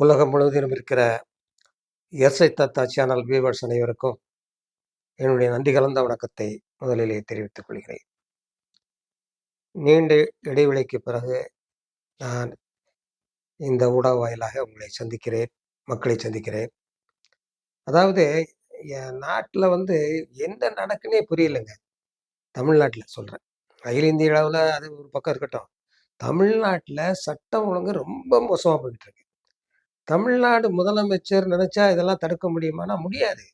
உலகம் முழுவதிலும் இருக்கிற எஸ்ஐ தத்தா சேனல் வியூவர்ஸ் அனைவருக்கும் என்னுடைய நன்றி கலந்த வணக்கத்தை முதலிலே தெரிவித்துக் கொள்கிறேன். நீண்ட இடைவெளிக்கு பிறகு நான் இந்த ஊடக வாயிலாக உங்களை சந்திக்கிறேன் மக்களை சந்திக்கிறேன். அதாவது என் நாட்டில் வந்து என்ன நடக்குன்னே புரியலைங்க. தமிழ்நாட்டில் சொல்கிறேன் அகில இந்திய அளவில் அது ஒரு பக்கம் இருக்கட்டும். தமிழ்நாட்டில் சட்டம் ஒழுங்கு ரொம்ப மோசமாக போயிட்டு இருக்கு. தமிழ்நாடு முதலமைச்சர் நினச்சா இதெல்லாம் தடுக்க முடியுமானா முடியாது.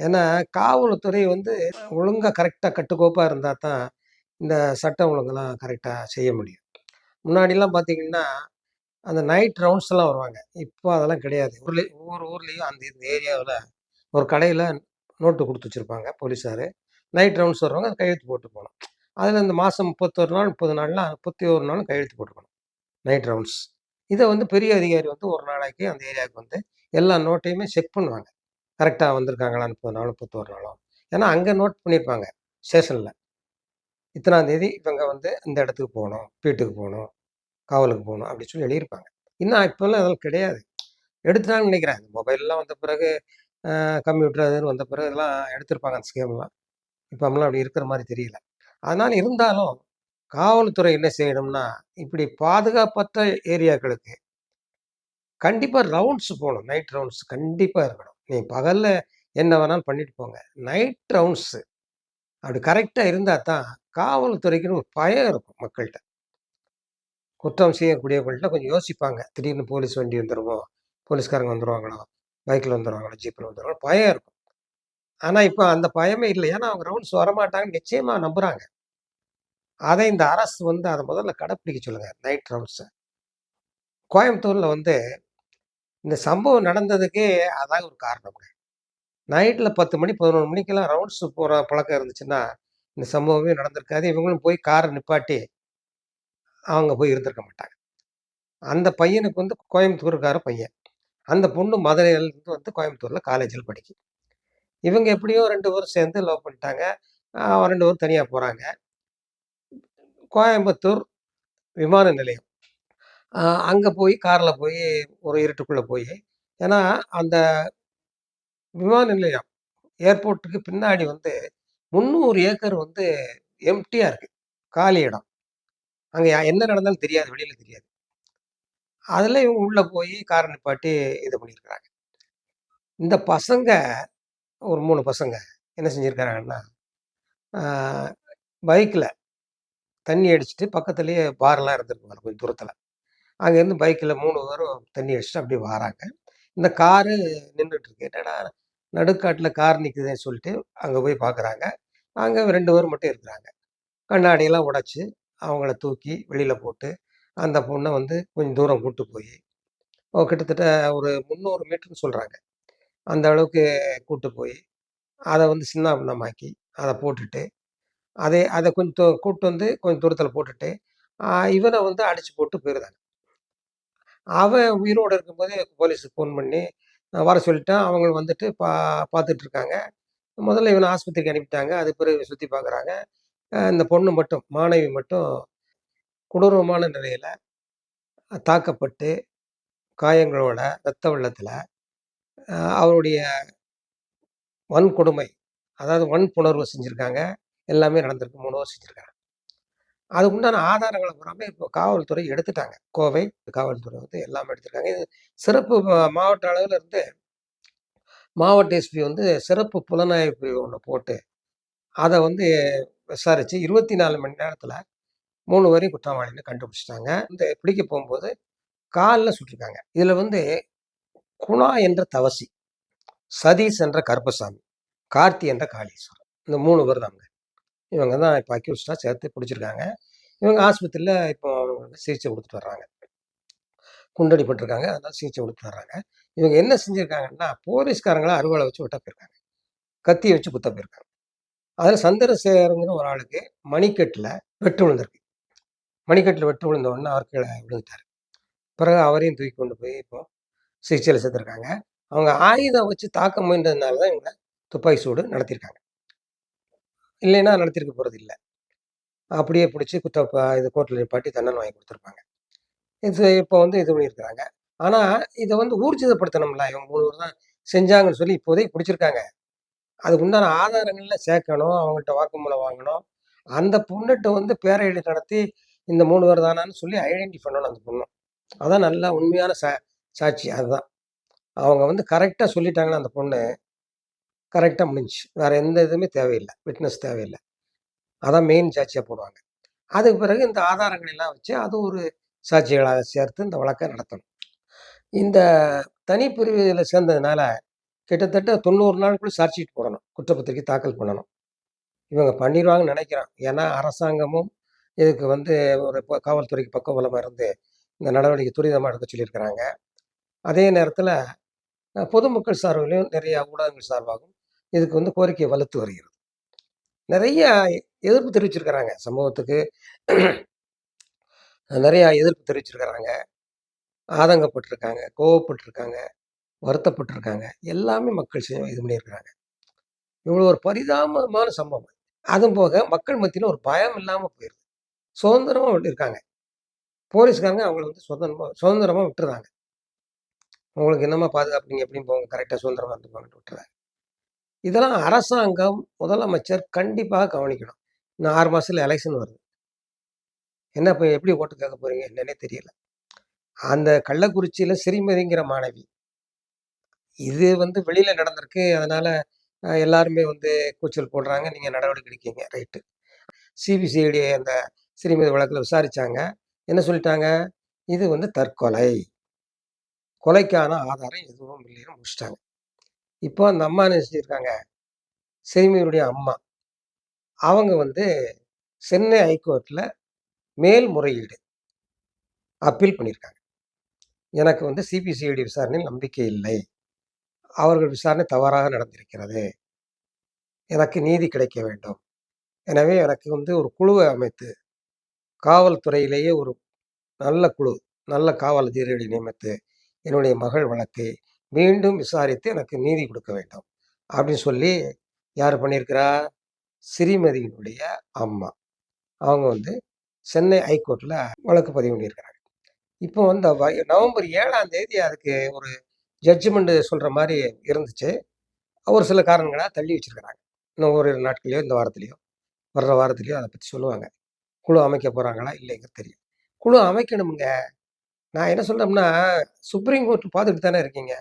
ஏன்னா காவல்துறை வந்து ஒழுங்காக கரெக்டாக கட்டுக்கோப்பாக இருந்தால் தான் இந்த சட்டம் ஒழுங்கெல்லாம் கரெக்டாக செய்ய முடியும். முன்னாடிலாம் பார்த்தீங்கன்னா அந்த நைட் ரவுண்ட்ஸ் எல்லாம் வருவாங்க. இப்போ அதெல்லாம் கிடையாது. ஊர்ல ஒவ்வொரு ஊர்லேயும் அந்த இந்த ஏரியாவில் ஒரு கடையில் நோட்டு கொடுத்து வச்சுருப்பாங்க போலீஸார் நைட் ரவுண்ட்ஸ் வருவாங்க அது கையெழுத்து போட்டு போகணும். அதில் இந்த மாதம் முப்பத்தொரு நாள் முப்பது நாள்லாம் முப்பத்தி ஒரு நாள் கையெழுத்து போட்டுக்கணும் நைட் ரவுண்ட்ஸ். இதை வந்து பெரிய அதிகாரி வந்து ஒரு நாளைக்கு அந்த ஏரியாவுக்கு வந்து எல்லா நோட்டையுமே செக் பண்ணுவாங்க. கரெக்டாக வந்திருக்காங்களா முப்பது நாளும் பத்து முப்பத்தோரு நாளும். ஏன்னா அங்கே நோட் பண்ணியிருப்பாங்க ஸ்டேஷனில். இத்தனாம் தேதி இவங்க வந்து இந்த இடத்துக்கு போகணும் வீட்டுக்கு போகணும் காவலுக்கு போகணும் அப்படின்னு சொல்லி எழுதியிருப்பாங்க. இன்னும் இப்போல்லாம் அதெல்லாம் கிடையாது. எடுத்துட்டாங்கன்னு நினைக்கிறேன். இந்த மொபைல்லாம் வந்த பிறகு கம்ப்யூட்டர் அதுன்னு வந்த பிறகு இதெல்லாம் எடுத்திருப்பாங்க அந்த ஸ்கேம்லாம். இப்போ அப்படி இருக்கிற மாதிரி தெரியல. அதனால் இருந்தாலும் காவல்துறை என்ன செய்யணும்னா இப்படி பாதுகாப்பற்ற ஏரியாக்களுக்கு கண்டிப்பாக ரவுண்ட்ஸ் போகணும். நைட் ரவுண்ட்ஸ் கண்டிப்பாக இருக்கணும். நீ பகலில் என்ன வேணாலும் பண்ணிட்டு போங்க. நைட் ரவுண்ட்ஸு அப்படி கரெக்டாக இருந்தால் தான் காவல்துறைக்குன்னு ஒரு பயம் இருக்கும் மக்கள்கிட்ட. குற்றம் செய்யக்கூடியவங்கள்ட்ட கொஞ்சம் யோசிப்பாங்க. திடீர்னு போலீஸ் வண்டி வந்துடுமோ போலீஸ்காரங்க வந்துடுவாங்களோ பைக்கில் வந்துடுவாங்களோ ஜீப்பில் வந்துடுவாங்களோ பயம் இருக்கும். ஆனால் இப்போ அந்த பயமே இல்லை. ஏன்னா அவங்க ரவுண்ட்ஸ் வரமாட்டாங்கன்னு நிச்சயமாக நம்புகிறாங்க அதை இந்த அரசு வந்து அதை முதல்ல கடைப்பிடிக்க சொல்லுங்க நைட் ரவுண்ட்ஸை கோயம்புத்தூரில் வந்து இந்த சம்பவம் நடந்ததுக்கே அதான் ஒரு காரணம். நைட்டில் பத்து மணி பதினொன்று மணிக்கெல்லாம் ரவுண்ட்ஸ் போகிற பழக்கம் இருந்துச்சுன்னா இந்த சம்பவமே நடந்திருக்காது. இவங்களும் போய் காரை நிப்பாட்டி அவங்க போய் இருந்திருக்க மாட்டாங்க. அந்த பையனுக்கு வந்து கோயம்புத்தூருக்கார பையன். அந்த பொண்ணு மதுரையிலேருந்து வந்து கோயம்புத்தூரில் காலேஜில் படிக்கும் இவங்க எப்படியோ ரெண்டு பேரும் சேர்ந்து லவ் பண்ணிட்டாங்க. ரெண்டு பேரும் தனியாக போகிறாங்க கோயம்புத்தூர் விமான நிலையம். அங்கே போய் காரில் போய் ஒரு இருட்டுக்குள்ளே போய் ஏன்னா அந்த விமான நிலையம் ஏர்போர்ட்டுக்கு பின்னாடி வந்து முந்நூறு ஏக்கர் வந்து எம்டியாக இருக்குது காலி இடம். அங்கே என்ன நடந்தாலும் தெரியாது வெளியில் தெரியாது. அதில் இவங்க உள்ளே போய் காரை நிப்பாட்டி இது பண்ணியிருக்கிறாங்க. இந்த பசங்க ஒரு மூணு பசங்க என்ன செஞ்சுருக்கிறாங்கன்னா பைக்கில் தண்ணி அடிச்சுட்டு பக்கத்துலேயே பார்லாம் இருந்திருப்பாங்க கொஞ்சம் தூரத்தில். அங்கேருந்து பைக்கில் மூணு பேரும் தண்ணி அடிச்சுட்டு அப்படியே வராங்க. இந்த காரு நின்றுட்டுருக்கு என்னடா நடுக்காட்டில் கார் நிற்குதுன்னு சொல்லிட்டு அங்கே போய் பார்க்குறாங்க அங்கே ரெண்டு பேர் மட்டும் இருக்கிறாங்க. கண்ணாடியெல்லாம் உடச்சி அவங்கள தூக்கி வெளியில் போட்டு அந்த பொண்ணை வந்து கொஞ்சம் தூரம் கூட்டு போய் கிட்டத்தட்ட ஒரு முந்நூறு மீட்டர்னு சொல்கிறாங்க அந்த அளவுக்கு கூட்டு போய் அதை வந்து சின்ன பின்னமாக்கி அதை போட்டுட்டு அதை அதை கொஞ்சம் கூப்பிட்டு வந்து கொஞ்சம் தூரத்தில் போட்டுட்டு இவனை வந்து அடித்து போட்டு போயிருந்தாங்க. அவன் உயிரோடு இருக்கும்போது போலீஸுக்கு ஃபோன் பண்ணி வர சொல்லிட்டான். அவங்க வந்துட்டு பா பார்த்துட்டு இருக்காங்க முதல்ல இவனை ஆஸ்பத்திரிக்கு அனுப்பிட்டாங்க. அது பிறகு சுற்றி பார்க்குறாங்க. இந்த பொண்ணு மட்டும் மாணவி மட்டும் கொடூரமான நிலையில் தாக்கப்பட்டு காயங்களோட ரத்த வெள்ளத்தில் அவருடைய வன்கொடுமை அதாவது வன்புணர்வு செஞ்சுருக்காங்க. எல்லாமே நடந்திருக்கு. மூணு வருஷம் செஞ்சுருக்காங்க அதுக்கு உண்டான ஆதாரங்களை பூராமே இப்போ காவல்துறை எடுத்துட்டாங்க. கோவை காவல்துறை வந்து எல்லாமே எடுத்திருக்காங்க. இது சிறப்பு மாவட்ட அளவில் இருந்து மாவட்ட எஸ்பி வந்து சிறப்பு புலனாய்வு பிரிவு ஒன்று போட்டு அதை வந்து விசாரித்து இருபத்தி நாலு மணி நேரத்தில் மூணு வரையும் குற்றவாளின்னு கண்டுபிடிச்சிட்டாங்க. இந்த பிடிக்க போகும்போது காலில் சுட்டிருக்காங்க. இதில் வந்து குணா என்ற தவசி சதீஷ் என்ற கருப்பசாமி கார்த்தி என்ற காளீஸ்வரர் இந்த மூணு பேர் தாங்க. இவங்க தான் இப்போ அக்யூஸ்டாக சேர்த்து பிடிச்சிருக்காங்க. இவங்க ஆஸ்பத்திரியில் இப்போ அவங்களுக்கு சிகிச்சை கொடுத்துட்டு வர்றாங்க. குண்டடிப்பட்டிருக்காங்க அதனால் சிகிச்சை கொடுத்து வர்றாங்க. இவங்க என்ன செஞ்சுருக்காங்கன்னா போலீஸ்காரங்களை அறுவலை வச்சு விட்ட போயிருக்காங்க. கத்தியை வச்சு குத்த போயிருக்காங்க. அதில் சந்திரசேகருங்கிற ஒரு ஆளுக்கு மணிக்கட்டில் வெட்டு விழுந்திருக்கு. மணிக்கட்டில் வெட்டு விழுந்த உடனே அவர் கீழே விழுந்துட்டார். பிறகு அவரையும் தூக்கி கொண்டு போய் இப்போ சிகிச்சையில் சேர்த்துருக்காங்க. அவங்க ஆயுதம் வச்சு தாக்க முயன்றதுனால தான் இவங்க துப்பாக்கி சூடு நடத்தியிருக்காங்க. இல்லைன்னா நடத்திருக்க போகிறது இல்லை அப்படியே பிடிச்சி குத்த இது கோர்ட்டில் நிப்பாட்டி தண்டனை வாங்கி கொடுத்துருப்பாங்க இது இப்போ வந்து இது பண்ணியிருக்கிறாங்க ஆனால் இதை வந்து ஊர்ஜிதப்படுத்தணும்ல. இவங்க மூணு பேர் தான் செஞ்சாங்கன்னு சொல்லி இப்போதைக்கு பிடிச்சிருக்காங்க. அதுக்கு உண்டான ஆதாரங்கள்ல சேர்க்கணும். அவங்கள்ட்ட வாக்குமூலம் வாங்கணும். அந்த பொண்ணுகிட்ட வந்து பேரையடி நடத்தி, இந்த மூணு பேர் தானான்னு சொல்லி ஐடென்டிஃபை பண்ணணும் அந்த பொண்ணு அதான் நல்லா உண்மையான சா சாட்சி அதுதான். அவங்க வந்து கரெக்டாக சொல்லிட்டாங்கன்னா அந்த பொண்ணு, கரெக்டாக முடிஞ்சு வேறு எந்த இதுவுமே தேவையில்லை விட்னஸ் தேவையில்லை அதான் மெயின் சாட்சியாக போடுவாங்க. அதுக்கு பிறகு இந்த ஆதாரங்கள் எல்லாம் வச்சு, அது ஒரு சாட்சிகளாக சேர்த்து இந்த வழக்கை நடத்தணும். இந்த தனிப்பிரிவுல சேர்ந்ததுனால, கிட்டத்தட்ட 90 நாளுக்குள்ள சார்ஜ்ஷீட் போடணும். குற்றப்பத்திரிக்கை தாக்கல் பண்ணணும். இவங்க பண்ணிடுவாங்கன்னு நினைக்கிறேன் ஏன்னா, அரசாங்கமும் இதுக்கு வந்து ஒரு காவல்துறைக்கு காவல்துறைக்கு பக்கபலமா இருந்து, இந்த நடவடிக்கை துரிதமாக எடுக்க சொல்லியிருக்கிறாங்க. அதே நேரத்தில் பொதுமக்கள் சார்பிலையும் நிறைய ஊடகங்கள் சார்பாகவும் இதுக்கு வந்து கோரிக்கை வலுத்து வருகிறது. நிறைய எதிர்ப்பு தெரிவிச்சிருக்கிறாங்க. சம்பவத்துக்கு நிறையா எதிர்ப்பு தெரிவிச்சிருக்கிறாங்க. ஆதங்கப்பட்டிருக்காங்க கோவப்பட்டிருக்காங்க வருத்தப்பட்டிருக்காங்க எல்லாமே மக்கள் இது பண்ணியிருக்கிறாங்க. இவ்வளோ ஒரு பரிதாபமான சம்பவம். அதுவும் போக மக்கள் மத்தியில் ஒரு பயம் இல்லாமல் போயிடுது சுதந்திரமாக இருக்காங்க. போலீஸ்காரங்க அவங்கள வந்து சுதந்திரமாக சுதந்திரமாக விட்டுறாங்க உங்களுக்கு என்னமா பாதுகாப்பு, நீங்கள் எப்படியும் போங்க. கரெக்ட்டா சுதந்திரமா இருந்துக்கோங்கன்னு விட்டுறாங்க இதெல்லாம் அரசாங்கம், முதலமைச்சர் கண்டிப்பாக கவனிக்கணும். இன்னும் ஆறு மாதத்தில் எலெக்ஷன் வருது. என்ன இப்போ எப்படி ஓட்டு கேட்க போறீங்க? என்னன்னே தெரியல. அந்த கள்ளக்குறிச்சியில் சிறுமதிங்கிற மாணவி. இது வந்து வெளியில் நடந்திருக்கு. அதனால் எல்லாருமே வந்து கூச்சல் போடுறாங்க. நீங்கள் நடவடிக்கை எடுக்கீங்க. ரைட்டு. சிபிசிஐடி அந்த சிறுமதி வழக்கில் விசாரித்தாங்க என்ன சொல்லிட்டாங்க? இது வந்து தற்கொலை. கொலைக்கான ஆதாரம் எதுவும் இல்லைன்னு முடிச்சிட்டாங்க இப்போ அந்த அம்மா என்ன செஞ்சிருக்காங்க? அம்மா. அவங்க வந்து சென்னை ஹைகோர்ட்ல மேல்முறையீடு அப்பீல் பண்ணியிருக்காங்க. எனக்கு வந்து சிபிசிஐடி விசாரணையில் நம்பிக்கை இல்லை. அவர்கள் விசாரணை தவறாக நடந்திருக்கிறது. எனக்கு நீதி கிடைக்க வேண்டும். எனவே எனக்கு வந்து ஒரு குழுவை அமைத்து, காவல்துறையிலேயே ஒரு நல்ல குழு, நல்ல காவல் அதிகாரிகளை நியமித்து, என்னுடைய மகள் வழக்கை மீண்டும் விசாரித்து எனக்கு நீதி கொடுக்க வேண்டும். அப்படின்னு சொல்லி யார் பண்ணியிருக்கிறா? ஸ்ரீமதியினுடைய அம்மா. அவங்க வந்து சென்னை ஹைகோர்ட்டில் வழக்கு பதிவு பண்ணியிருக்கிறாங்க. இப்போ வந்து நவம்பர் ஏழாம் தேதி அதுக்கு ஒரு ஜட்ஜ்மெண்ட் சொல்கிற மாதிரி இருந்துச்சு. ஒரு சில காரணங்களாக தள்ளி வச்சிருக்கிறாங்க. இன்னும் ஓரிரு நாட்கள்லையோ இந்த வாரத்துலையோ வர்ற வாரத்துலையோ அதை பற்றி சொல்லுவாங்க. குழு அமைக்க போகிறாங்களா இல்லைங்க தெரியும். குழு அமைக்கணுமுங்க நான் என்ன சொல்கிறோம்னா சுப்ரீம் கோர்ட் பார்த்துட்டு தானே இருக்கீங்க.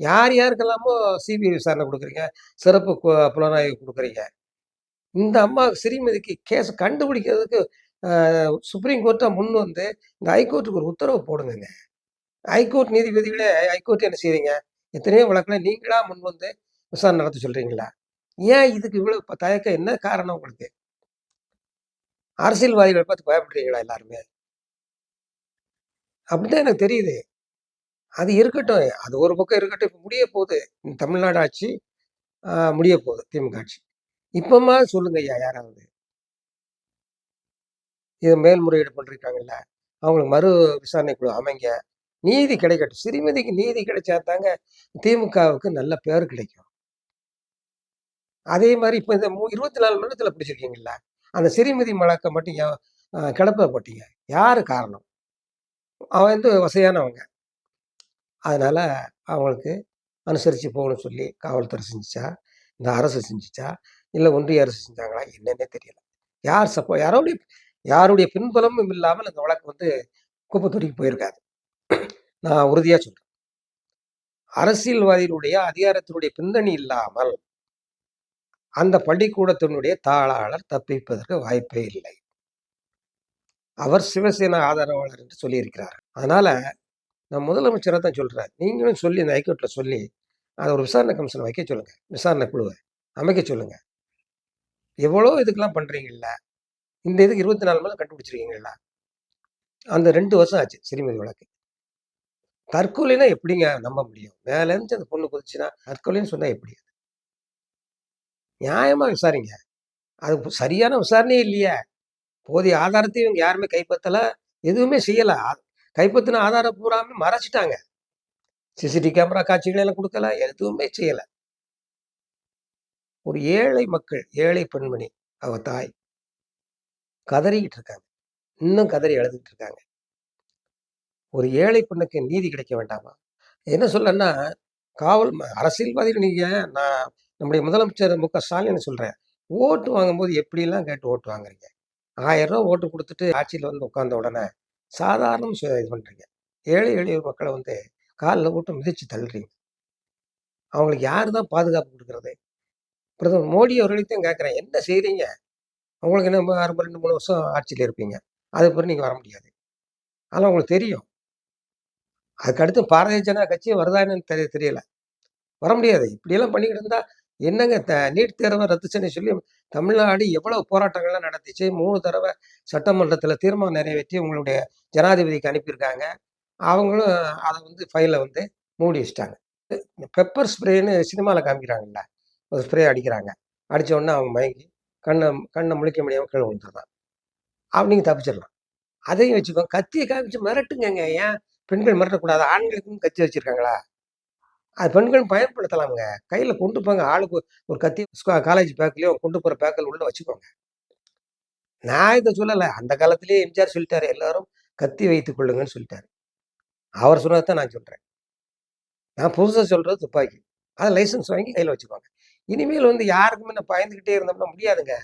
யார் யாருக்கெல்லாமோ சிபிஐ விசாரணை கொடுக்குறீங்க சிறப்பு கு புலனாய்வு கொடுக்குறீங்க இந்த அம்மா சிறுமதிக்கு கேஸ் கண்டுபிடிக்கிறதுக்கு சுப்ரீம் கோர்ட்டை முன் வந்து, இந்த ஹைகோர்ட்டுக்கு ஒரு உத்தரவு போடுங்க ஹைகோர்ட் நீதிபதிகளே ஹைகோர்ட் என்ன செய்றீங்க? எத்தனையோ வழக்கில் நீங்களா முன் வந்து விசாரணை நடத்த சொல்றீங்களா? ஏன் இதுக்கு இவ்வளவு தயக்கம்? என்ன காரணம் உங்களுக்கு? அரசியல்வாதிகளை பார்த்து பயப்படுறீங்களா எல்லாருமே? அப்படிதான் எனக்கு தெரியுது. அது இருக்கட்டும். அது ஒரு பக்கம் இருக்கட்டும். இப்போ முடிய போகுது. தமிழ்நாடு ஆட்சி முடிய போகுது. திமுக ஆட்சி. இப்பமா சொல்லுங்க ஐயா யாராவது. இது மேல்முறையீடு பண்ணிருக்காங்கல்ல. அவங்களுக்கு மறு விசாரணை குழு அமைங்க. நீதி கிடைக்கட்டும். சிறுமதிக்கு நீதி கிடைச்சா தாங்க திமுகவுக்கு நல்ல பேர் கிடைக்கும். அதே மாதிரி இப்ப இந்த இருபத்தி நாலு மணி நேரத்துல பிடிச்சிருக்கீங்கல்ல. அந்த சிறுமதி மழக்க மட்டும் கிடப்பில் போட்டீங்க? யாரு காரணம்? அவன் வந்து வசையானவங்க அதனால் அவங்களுக்கு அனுசரித்து போகணும்னு சொல்லி காவல்துறை செஞ்சிச்சா இந்த அரசு செஞ்சுச்சா? இல்லை ஒன்றிய அரசு செஞ்சாங்களா? என்னன்னே தெரியல. யார் சப்போ யாரோடைய யாருடைய பின்புலமும் இல்லாமல் இந்த வழக்கு வந்து குப்பை தொட்டிக்கு போயிருக்காது. நான் உறுதியாக சொல்கிறேன் அரசியல்வாதிகளுடைய அதிகாரத்தினுடைய பின்னணி இல்லாமல் அந்த பள்ளிக்கூடத்தினுடைய தாளாளர் தப்பிப்பதற்கு வாய்ப்பே இல்லை. அவர் சிவசேனா ஆதரவாளர் என்று சொல்லியிருக்கிறார். அதனால நான் முதலமைச்சராக தான் சொல்றேன். நீங்களும் சொல்லி இந்த ஹைகோர்ட்டில் சொல்லி, அதை ஒரு விசாரணை கமிஷன் வைக்க சொல்லுங்க. விசாரணை குழுவை அமைக்க சொல்லுங்க. எவ்வளோ இதுக்கெல்லாம் பண்றீங்கல்ல. இந்த இதுக்கு 24 மணி நேரம் கண்டுபிடிச்சிருக்கீங்கல்ல. அந்த ரெண்டு வருஷம் ஆச்சு சிறுமதி வழக்கு. தற்கொலைன்னா எப்படிங்க நம்ப முடியும்? மேலேருந்து அந்த பொண்ணு குதிச்சுன்னா, தற்கொலைன்னு சொன்னால் எப்படி? நியாயமா விசாரிங்க. அது சரியான விசாரணையே இல்லையே. போதிய ஆதாரத்தையும் இவங்க யாருமே கைப்பற்றலை எதுவுமே செய்யலை கைப்பத்தின ஆதாரம் பூராமே மறைச்சிட்டாங்க சிசிடிவி கேமரா காட்சிகள் எல்லாம் குடுக்கல. எதுவுமே செய்யல. ஒரு ஏழை மக்கள், ஏழை பெண்மணி, அவ தாய். கதறிக்கிட்டு இருக்காங்க. இன்னும் கதறி எழுதுகிட்டு இருக்காங்க. ஒரு ஏழை பெண்ணுக்கு நீதி கிடைக்க வேண்டாமா? என்ன சொல்லன்னா, காவல் அரசியல்வாதிகள் நீங்க நான் நம்முடைய முதலமைச்சர் மு. க. ஸ்டாலின் சொல்றேன். ஓட்டு வாங்கும்போது எப்படிலாம் கேட்டு ஓட்டு வாங்குறீங்க? ஆயிரம் ரூபா ஓட்டு கொடுத்துட்டு ஆட்சியில வந்து உட்கார்ந்த உடனே, சாதாரண இது பண்றீங்க. ஏழை எளிய மக்களை வந்து கால்ல போட்டு மிதிச்சு தள்ளுறீங்க. அவங்களுக்கு யார் தான் பாதுகாப்பு கொடுக்குறது பிரதமர் மோடி அவர்களையும் கேட்குறேன் என்ன செய்றீங்க? அவங்களுக்கு என்ன ம 2, 3 வருஷம் ஆட்சியில இருப்பீங்க. அதுக்கப்புறம் நீங்க வர முடியாது. ஆனால் உங்களுக்கு தெரியும். அதுக்கடுத்து பாரதிய ஜனதா கட்சி வருதா தெரிய தெரியல. வர முடியாது. இப்படியெல்லாம் பண்ணிக்கிட்டு இருந்தால் என்னங்க த நீட் தேர்வை ரத்து செய்ய சொல்லி தமிழ்நாடு எவ்வளவு போராட்டங்கள்லாம் நடத்திச்சு மூணு தடவை சட்டமன்றத்தில் தீர்மானம் நிறைவேற்றி உங்களுடைய ஜனாதிபதிக்கு அனுப்பியிருக்காங்க. அவங்களும் அதை வந்து ஃபைலை வந்து மூடி வச்சிட்டாங்க பெப்பர் ஸ்ப்ரேன்னு சினிமாவில் காமிக்கிறாங்கல்ல. ஒரு ஸ்ப்ரே அடிக்கிறாங்க. அடித்த உடனே அவன் மயங்கி கண்ணை கண்ணை முழிக்க முடியாமல் கீழே விழுந்துடுறான். அவன் நீங்கள் தப்பிச்சிடலாம். அதையும் வச்சுக்கோ கத்தியை காமிச்சு மிரட்டுங்க ஏன் பெண்கள் மிரட்டக்கூடாது? ஆண்களுக்கும் கத்தி வச்சிருக்காங்களா? அது பெண்கள் பயன்படுத்தலாமுங்க கையில் கொண்டு போங்க. ஆளுக்கு ஒரு கத்தி காலேஜ் பேக்லயோ கொண்டு போற பேக்கில் உள்ள வச்சுக்கோங்க. நான் இதை சொல்லலை அந்த காலத்திலேயே எம்ஜிஆர் சொல்லிட்டாரு. எல்லாரும் கத்தி வைத்து கொள்ளுங்கன்னு சொல்லிட்டாரு. அவர் சொன்னதை தான் நான் சொல்றேன். நான் புதுசாக சொல்றது துப்பாக்கி. அதை லைசன்ஸ் வாங்கி கையில் வச்சுக்கோங்க. இனிமேல் வந்து யாருக்குமே நான் பயந்துகிட்டே இருந்தோம்னா முடியாதுங்க.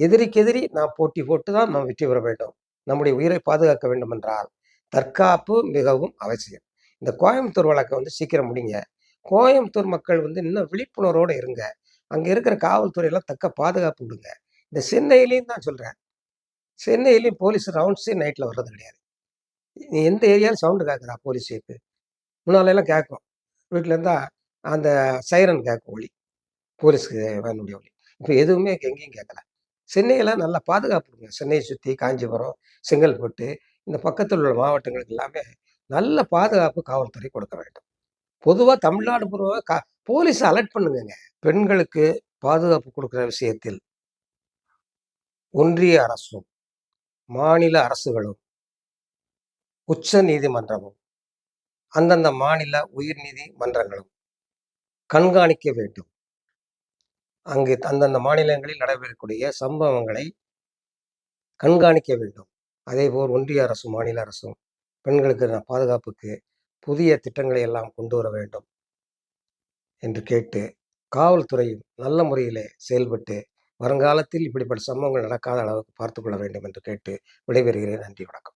எதிரிக்கு எதிரி நான் போட்டி போட்டு தான் நாம் வெற்றி பெற வேண்டும். நம்முடைய உயிரை பாதுகாக்க வேண்டும் என்றால், தற்காப்பு மிகவும் அவசியம். இந்த கோயம்புத்தூர் வழக்கை வந்து சீக்கிரம் முடிங்க. கோயம்புத்தூர் மக்கள் வந்து இன்னும் விழிப்புணர்வோடு இருங்க. அங்கே இருக்கிற காவல்துறையெல்லாம் தக்க பாதுகாப்பு விடுங்க இந்த சென்னையிலையும் தான் சொல்கிறேன் சென்னையிலையும் போலீஸ் ரவுண்ட்ஸே நைட்டில் வர்றது கிடையாது. நீ எந்த ஏரியாவில் சவுண்டு கேட்குறா போலீஸ் ஜீப்பு? முன்னாலெல்லாம் கேட்கும். வீட்டில் இருந்தால் அந்த சைரன் கேட்கும் ஒளி போலீஸ்க்கு வேணுடைய ஒளி இப்போ எதுவுமே எங்கேயும் கேட்கல. சென்னையெல்லாம் நல்லா பாதுகாப்பு குடுங்க. சென்னையை சுற்றி காஞ்சிபுரம், செங்கல்பட்டு இந்த பக்கத்தில் உள்ள மாவட்டங்களுக்கு எல்லாமே நல்ல பாதுகாப்பு காவல்துறை கொடுக்க வேண்டும். பொதுவா தமிழ்நாடு பூராவ க போலீஸ அலர்ட் பண்ணுங்கங்க. பெண்களுக்கு பாதுகாப்பு குடுக்குற விஷயத்தில் ஒன்றிய அரசும், மாநில அரசுகளும் உச்ச நீதிமன்றமும், அந்தந்த மாநில உயர்நீதி மன்றங்களும் கண்காணிக்க வேண்டும். அங்கு அந்தந்த மாநிலங்களில் நடைபெறக்கூடிய சம்பவங்களை கண்காணிக்க வேண்டும். அதேபோல் ஒன்றிய அரசும், மாநில அரசும் பெண்களுக்கு பாதுகாப்புக்கு புதிய திட்டங்களை எல்லாம் கொண்டு வர வேண்டும். என்று கேட்டு, காவல்துறையும் நல்ல முறையிலே செயல்பட்டு, வருங்காலத்தில் இப்படிப்பட்ட சம்பவங்கள் நடக்காத அளவுக்கு பார்த்துக்கொள்ள வேண்டும் என்று கேட்டு விடைபெறுகிறேன். நன்றி, வணக்கம்.